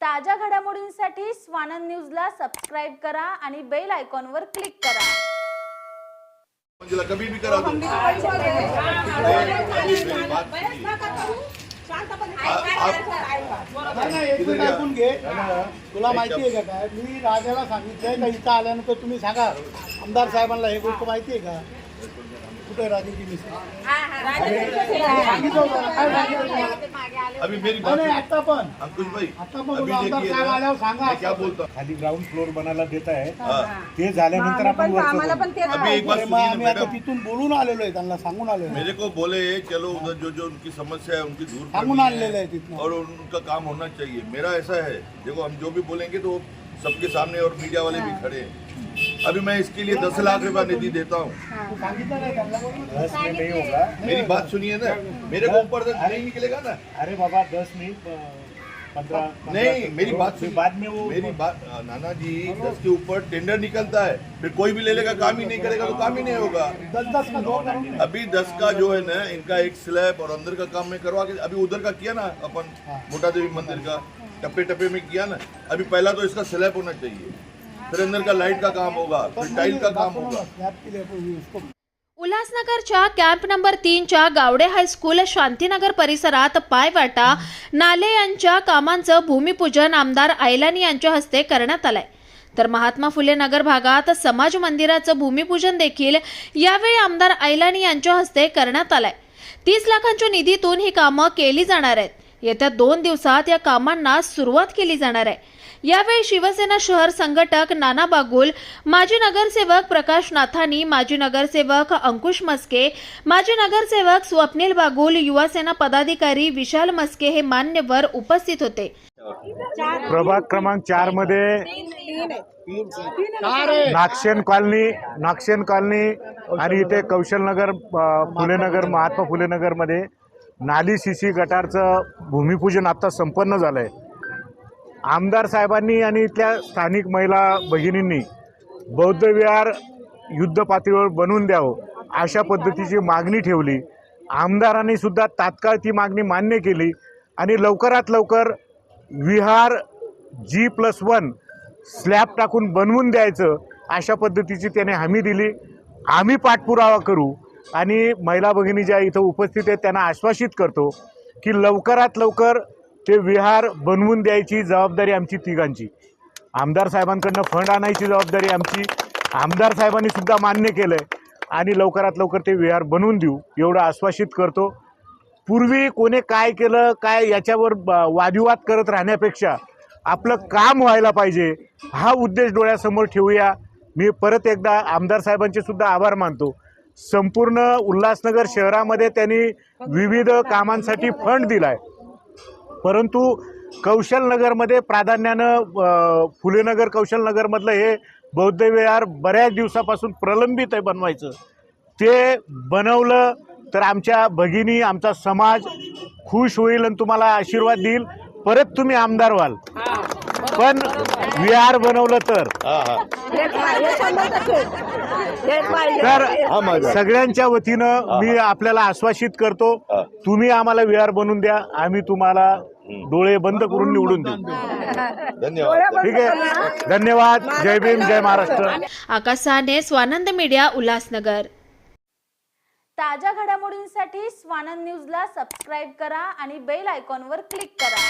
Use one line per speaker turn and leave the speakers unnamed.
ताज्या घडामोडींसाठी स्वानंद न्यूजला सबस्क्राईब करा आणि बेल आयकॉनवर क्लिक करा.
कभी भी दो
ऐकून घे. तुला माहिती आहे का काय? मी राजाला सांगितलंय का इथं आल्यानंतर तुम्ही सांगा. आमदार साहेबांना हे गोष्ट माहिती आहे का? कुठे
अभी मेरी बात
आता पण
अंकुश भाई
आता पण आल्यावर सांगा
क्या बोलता हूँ?
खाली ग्राउंड फ्लोर बनायला देत आहे.
हाँ,
ते झाल्यानंतर आपण.
अभी एक
आम्ही आता तिथून बोलून आलेलो आहे त्यांना सांगून आलेलो
मेरे को बोले चलो उधर जो जो उनकी समस्या है उनकी दूर
सांगून
करनी
आहे
है और उनका काम होना चाहिए. मेरा ऐसा है देखो हम जो भी बोलेंगे तो सबके सामने और मीडिया वाले भी खड़े हैं। अभी मैं इसके लिए दस लाख रुपया निधि देता हूँ।
तू
मेरी बात सुनिए ना मेरे को ऊपर तक नहीं निकलेगा ना।
अरे बाबा दस नहीं पंद्रह
नहीं मेरी बात सुनिए।
बाद में वो
मेरी बात नाना जी दस के ऊपर टेंडर निकलता है फिर कोई भी ले लेगा काम ही नहीं करेगा तो काम ही नहीं होगा।
दस दस का दो
अभी दस का जो है ना इनका एक स्लैब और अंदर का काम मैं करवा के अभी उधर का किया ना अपन मोटा देवी मंदिर का टप्पे टप्पे में किया ना अभी पहला तो इसका स्लैब होना चाहिए। फिर अंदर का लाइट का काम होगा फिर टाइल का काम होगा।
स्लॅब के लिए कोई उसको
उल्हासनगरच्या कॅम्प नंबर तीनच्या गावडे हायस्कूल शांतीनगर परिसरात पायवाटा नाले यांच्या कामांचं भूमिपूजन आमदार आयलानी यांच्या हस्ते करण्यात आलंय. तर महात्मा फुले नगर भागात समाज मंदिराचं भूमिपूजन देखील यावेळी आमदार आयलानी यांच्या हस्ते करण्यात आलंय. तीस लाखांच्या निधीतून ही कामं केली जाणार आहेत. येत्या दोन दिवसात या कामांना सुरुवात केली जाणार आहे. यावेळी शिवसेना शहर संघटक नाना बागुल माजी नगरसेवक प्रकाश नाथानी माजी नगरसेवक अंकुश मस्के माजी नगरसेवक स्वप्नील बागुल युवासेना पदाधिकारी विशाल मस्के हे मान्यवर उपस्थित होते.
प्रभाग क्रमांक चारमध्ये नागशेन कॉलनी नागशेन कॉलनी आणि इथे कौशलनगर फुलेनगर महात्मा फुलेनगरमध्ये नाली शिशी गटारचं भूमिपूजन आत्ता संपन्न झालं आहे आमदार साहेबांनी आणि इथल्या स्थानिक महिला भगिनींनी बौद्ध विहार युद्ध पातळीवर बनवून द्यावं अशा पद्धतीची मागणी ठेवली. आमदारांनी सुद्धा तात्काळ ती मागणी मान्य केली आणि लवकरात लवकर Vihar G plus one slab टाकून बनवून द्यायचं अशा पद्धतीची त्याने हमी दिली. आम्ही पाठपुरावा करू. आणि महिला भगिनी ज्या इथं उपस्थित आहेत त्यांना आश्वासित करतो की लवकरात लवकर ते विहार बनवून द्यायची जबाबदारी आमची तिघांची. आमदार साहेबांकडनं फंड आणायची जबाबदारी आमची. आमदार साहेबांनी सुद्धा मान्य केलं आहे आणि लवकरात लवकर ते विहार बनवून देऊ एवढं आश्वासित करतो. पूर्वी कोणी काय केलं काय याच्यावर वादविवाद करत राहण्यापेक्षा आपलं काम व्हायला पाहिजे हा उद्देश डोळ्यासमोर ठेवूया. मी परत एकदा आमदार साहेबांचे सुद्धा आभार मानतो. संपूर्ण उल्हासनगर शहरामध्ये त्यांनी विविध कामांसाठी फंड दिलाय. परंतु कौशलनगरमध्ये प्राधान्यानं फुलेनगर कौशलनगरमधलं हे बौद्ध विहार बऱ्याच दिवसापासून प्रलंबित आहे बनवायचं. ते बनवलं तर आमच्या भगिनी आमचा समाज खुश होईल आणि तुम्हाला आशीर्वाद देईल. परत तुम्ही आमदार व्हाल. पण विहार बनवलं तर. तर सगळ्यांच्या वतीनं मी आपल्याला आश्वासित करतो तुम्ही आम्हाला विहार बनवून द्या आम्ही तुम्हाला डोळे बंद करून निवडून देऊ.
धन्यवाद.
ठीक आहे? धन्यवाद. जय भीम जय महाराष्ट्र.
आकाश साने स्वानंद मीडिया उल्हासनगर.
ताज्या घडामोडींसाठी स्वानंद न्यूजला सबस्क्राईब करा आणि बेल आयकॉनवर क्लिक करा.